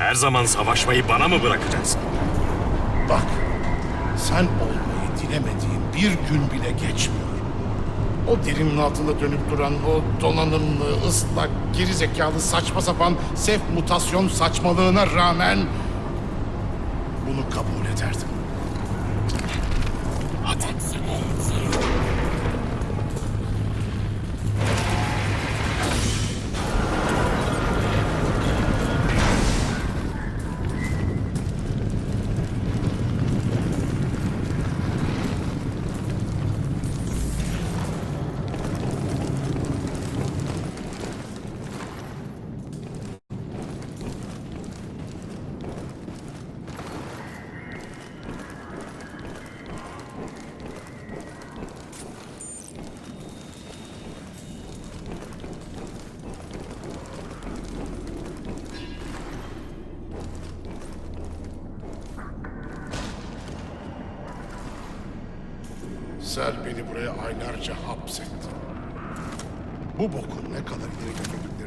Her zaman savaşmayı bana mı bırakacaksın? Bak, sen olmayı dilemediğin bir gün bile geçmiyor. O derinin altında dönüp duran o donanımlı, ıslak, geri zekalı, saçma sapan sef mutasyon saçmalığına rağmen bunu kabul ederdim. Hadi. Sel beni buraya aylarca hapsetti. Bu bokun ne kadar ileri götürdüklerini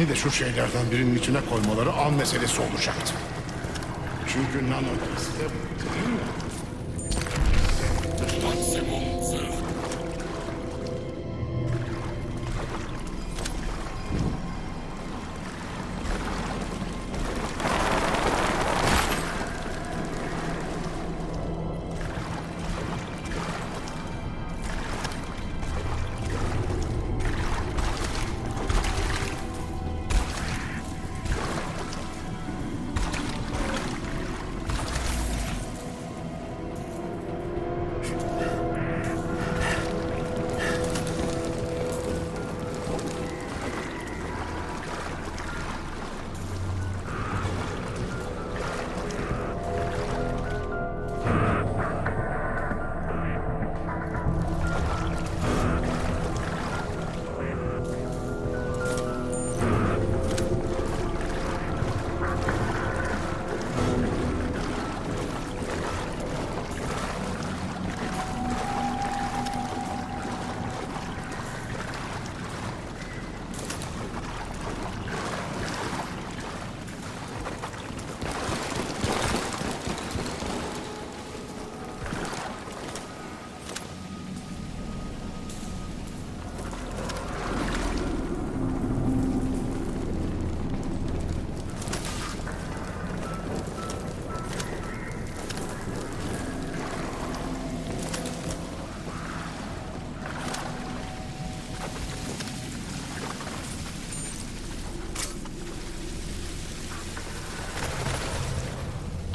Beni de şu şeylerden birinin içine koymaları an meselesi olacaktı. Çünkü nano de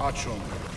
Aç onu.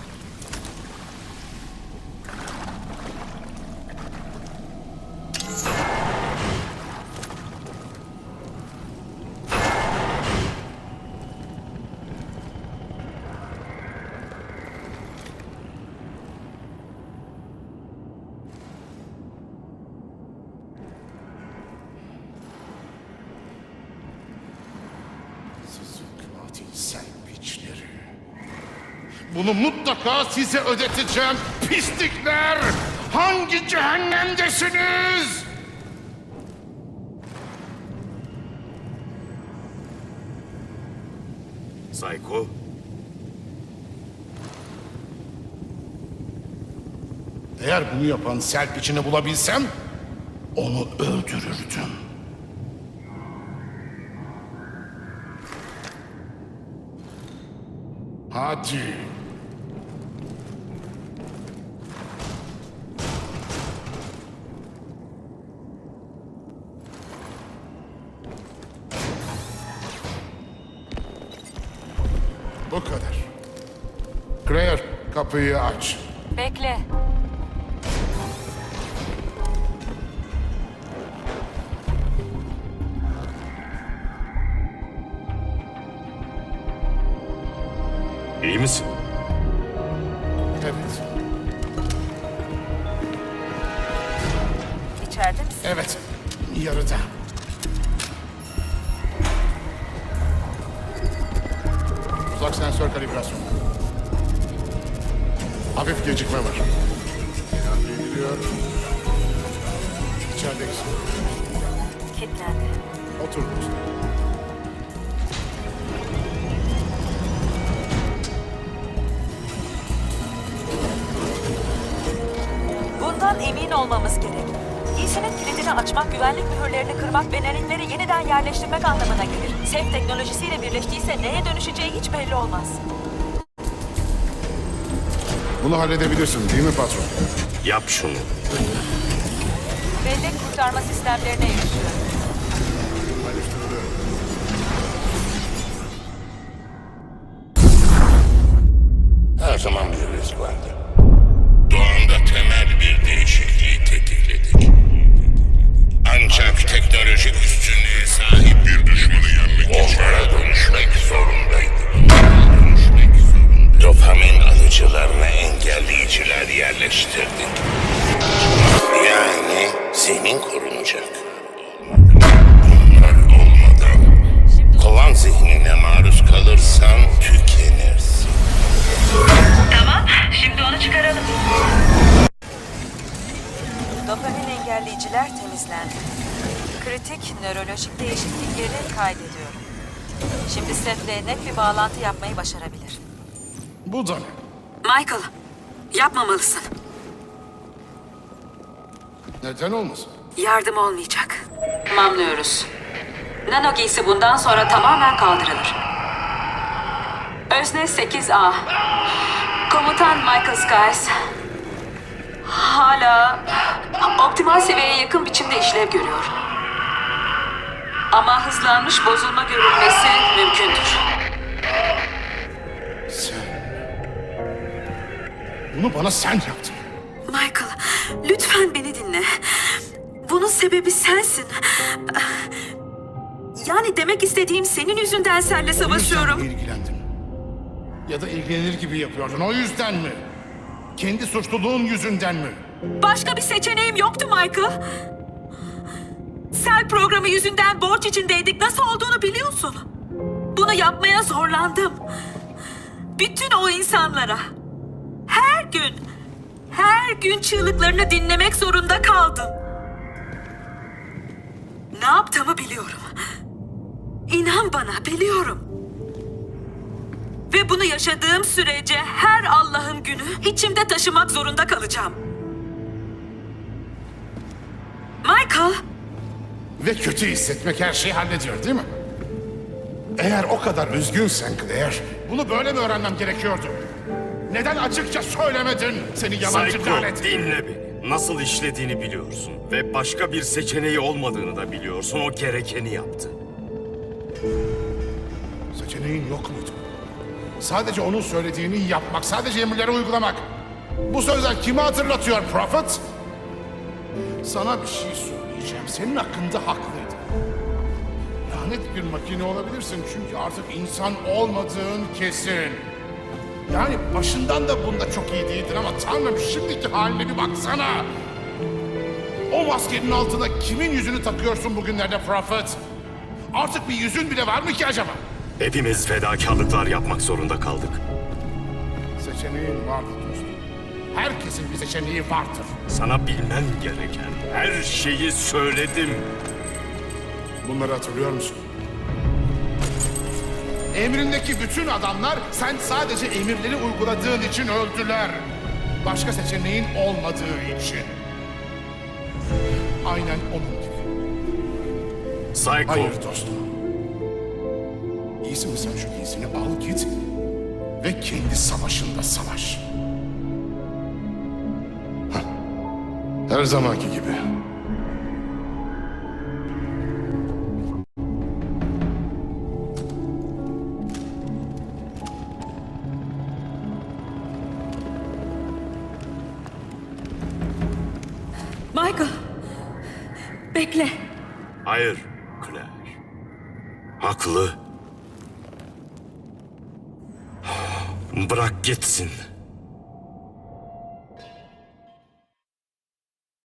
Bunu mutlaka size ödeteceğim pislikler. Hangi cehennemdesiniz? Psycho, Eğer bunu yapan Selpiç'ini bulabilsem onu öldürürdüm. Hadi. Bu kadar. Greer kapıyı aç. Bekle. İyi misin? Evet. İçeride misin? Evet. Yarıda. Uzak sensör kalibrasyonu. Hafif gecikme var. Sinyal geliyor. İçerideyiz. Kilitlendi. Otur dostum. Bundan emin olmamız gerek. Giysinin kilidini açmak, güvenlik mühürlerini kırmak ve narinleri yeniden yerleştirmek anlamına gelir. SEF teknolojisiyle birleştiyse neye dönüşeceği hiç belli olmaz. Bunu halledebilirsin değil mi patron? Yap şunu. Bellek kurtarma sistemlerine erişiyor. Her zaman bir risk vardı. Ancak teknolojik üstünlüğe sahip bir düşmanı yenmek için... Onlara dönüşmek zorundaydık. Dönüşmek zorundaydık. Dopamin alıcılarına engelleyiciler yerleştirdik. Yani senin korunacak. Onlar olmadan kovan zihnine maruz kalırsan tükenirsin. Tamam, şimdi onu çıkaralım. Dopamin engelleyiciler temizlendi. Kritik nörolojik değişiklikleri kaydediyorum. Şimdi Seth'le net bir bağlantı yapmayı başarabilir. Bu da ne? Michael, yapmamalısın. Neden olmasın? Yardım olmayacak. Tamamlıyoruz. Nano giysi bundan sonra tamamen kaldırılır. Özne 8A. Komutan Michael Skies. Hala optimal seviyeye yakın biçimde işlev görüyor. Ama hızlanmış bozulma görülmesi mümkündür. Sen... Bunu bana sen yaptın. Michael, lütfen beni dinle. Bunun sebebi sensin. Yani demek istediğim senin yüzünden senle savaşıyorum. mi ilgilendin? Ya da ilgilenir gibi yapıyordun. O yüzden mi? Kendi suçluluğun yüzünden mi? Başka bir seçeneğim yoktu Michael. Sel programı yüzünden borç içindeydik. Nasıl olduğunu biliyorsun. Bunu yapmaya zorlandım. Bütün o insanlara. Her gün, her gün çığlıklarını dinlemek zorunda kaldım. Ne yaptığımı biliyorum. İnan bana biliyorum. Ve bunu yaşadığım sürece her Allah'ın günü içimde taşımak zorunda kalacağım. Michael, Ve kötü hissetmek her şeyi hallediyor değil mi? Eğer o kadar üzgünsen Claire, bunu böyle mi öğrenmem gerekiyordu? Neden açıkça söylemedin seni yalancı Psycho lanet? dinle beni. Nasıl işlediğini biliyorsun. Ve başka bir seçeneği olmadığını da biliyorsun. O gerekeni yaptı. Seçeneğin yok muydu? Sadece onun söylediğini yapmak, sadece emirleri uygulamak. Bu sözler kimi hatırlatıyor Prophet? Sana bir şey söyleyeceğim. Senin hakkında haklıydı. Lanet bir makine olabilirsin çünkü artık insan olmadığın kesin. Yani başından da bunda çok iyi değildin ama Tanrım şimdiki haline bir baksana. O maskenin altına kimin yüzünü takıyorsun bugünlerde Prophet? Artık bir yüzün bile var mı ki acaba? Hepimiz fedakarlıklar yapmak zorunda kaldık. Seçeneğin vardır dostum. Herkesin bir seçeneği vardır. Sana bilmen gereken her şeyi söyledim. Bunları hatırlıyor musun? Emrindeki bütün adamlar sen sadece emirleri uyguladığın için öldüler. Başka seçeneğin olmadığı için. Aynen onun gibi. Psycho. Hayır dostum. İyisi mi sen şu giysini al git ve kendi savaşında savaş. Her zamanki gibi. Michael. Bekle. Hayır Claire. Haklı. Bırak gitsin.